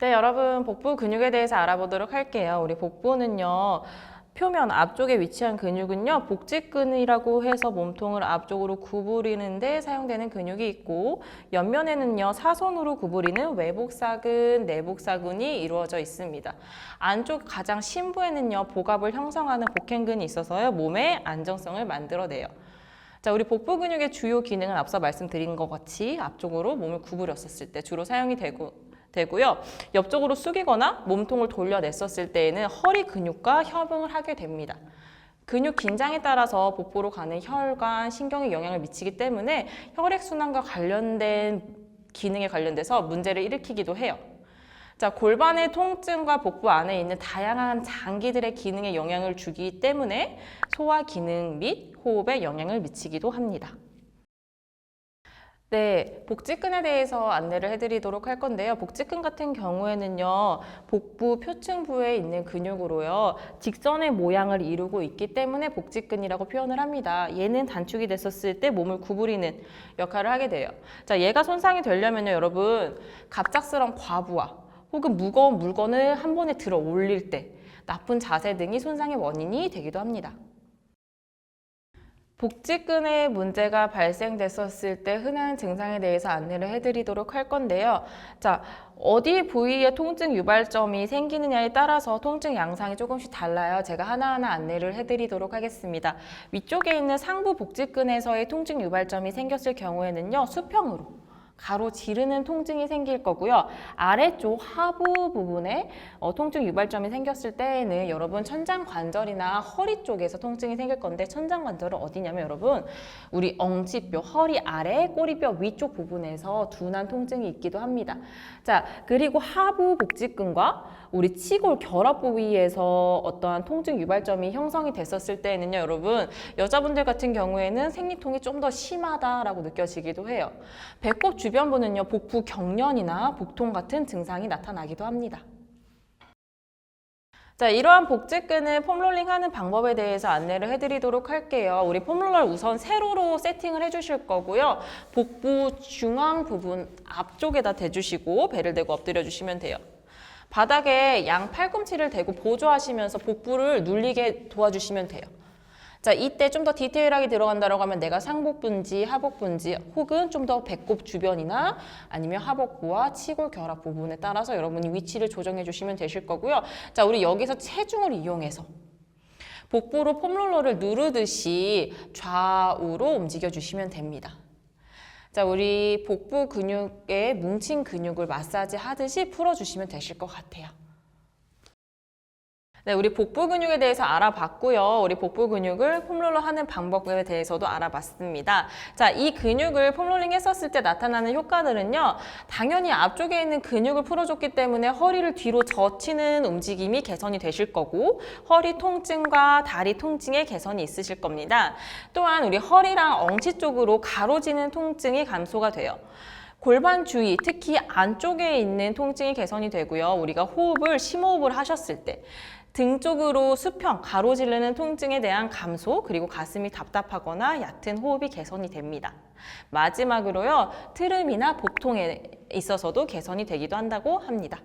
네, 여러분 복부 근육에 대해서 알아보도록 할게요. 우리 복부는요. 표면 앞쪽에 위치한 근육은요. 복직근이라고 해서 몸통을 앞쪽으로 구부리는데 사용되는 근육이 있고 옆면에는요. 사선으로 구부리는 외복사근, 내복사근이 이루어져 있습니다. 안쪽 가장 심부에는요. 복압을 형성하는 복행근이 있어서요. 몸의 안정성을 만들어내요. 자, 우리 복부 근육의 주요 기능은 앞서 말씀드린 것 같이 앞쪽으로 몸을 구부렸었을 때 주로 사용이 되고 되고요. 옆쪽으로 숙이거나 몸통을 돌려냈었을 때에는 허리 근육과 협응을 하게 됩니다. 근육 긴장에 따라서 복부로 가는 혈관, 신경에 영향을 미치기 때문에 혈액순환과 관련된 기능에 관련돼서 문제를 일으키기도 해요. 자, 골반의 통증과 복부 안에 있는 다양한 장기들의 기능에 영향을 주기 때문에 소화 기능 및 호흡에 영향을 미치기도 합니다. 네, 복직근에 대해서 안내를 해드리도록 할 건데요. 복직근 같은 경우에는요, 복부 표층부에 있는 근육으로요, 직선의 모양을 이루고 있기 때문에 복직근이라고 표현을 합니다. 얘는 단축이 됐었을 때 몸을 구부리는 역할을 하게 돼요. 자, 얘가 손상이 되려면요, 여러분, 갑작스러운 과부하 혹은 무거운 물건을 한 번에 들어 올릴 때, 나쁜 자세 등이 손상의 원인이 되기도 합니다. 복직근에 문제가 발생됐었을 때 흔한 증상에 대해서 안내를 해드리도록 할 건데요. 자, 어디 부위에 통증 유발점이 생기느냐에 따라서 통증 양상이 조금씩 달라요. 제가 하나하나 안내를 해드리도록 하겠습니다. 위쪽에 있는 상부 복직근에서의 통증 유발점이 생겼을 경우에는요, 수평으로. 가로지르는 통증이 생길 거고요. 아래쪽 하부 부분에 어, 통증 유발점이 생겼을 때에는 여러분 천장 관절이나 허리 쪽에서 통증이 생길 건데 천장 관절은 어디냐면 여러분 우리 엉치뼈 허리 아래 꼬리뼈 위쪽 부분에서 둔한 통증이 있기도 합니다. 자 그리고 하부 복직근과 우리 치골 결합 부위에서 어떠한 통증 유발점이 형성이 됐었을 때에는요 여러분 여자분들 같은 경우에는 생리통이 좀 더 심하다라고 느껴지기도 해요. 배꼽 주 변부는요 복부 경련이나 복통 같은 증상이 나타나기도 합니다. 자, 이러한 복직근을 폼롤링 하는 방법에 대해서 안내를 해드리도록 할게요. 우리 폼롤러를 우선 세로로 세팅을 해주실 거고요. 복부 중앙 부분 앞쪽에다 대주시고 배를 대고 엎드려 주시면 돼요. 바닥에 양 팔꿈치를 대고 보조하시면서 복부를 눌리게 도와주시면 돼요. 자, 이때 좀 더 디테일하게 들어간다고 하면 내가 상복부인지 하복부인지 혹은 좀 더 배꼽 주변이나 아니면 하복부와 치골 결합 부분에 따라서 여러분이 위치를 조정해 주시면 되실 거고요. 자, 우리 여기서 체중을 이용해서 복부로 폼롤러를 누르듯이 좌우로 움직여 주시면 됩니다. 자, 우리 복부 근육에 뭉친 근육을 마사지 하듯이 풀어주시면 되실 것 같아요. 네, 우리 복부 근육에 대해서 알아봤고요. 우리 복부 근육을 폼롤러 하는 방법에 대해서도 알아봤습니다. 자, 이 근육을 폼롤링 했었을 때 나타나는 효과들은요. 당연히 앞쪽에 있는 근육을 풀어줬기 때문에 허리를 뒤로 젖히는 움직임이 개선이 되실 거고 허리 통증과 다리 통증의 개선이 있으실 겁니다. 또한 우리 허리랑 엉치 쪽으로 가로지는 통증이 감소가 돼요. 골반 주위, 특히 안쪽에 있는 통증이 개선이 되고요. 우리가 호흡을 심호흡을 하셨을 때 등 쪽으로 수평, 가로지르는 통증에 대한 감소, 그리고 가슴이 답답하거나 얕은 호흡이 개선이 됩니다. 마지막으로요, 트름이나 복통에 있어서도 개선이 되기도 한다고 합니다.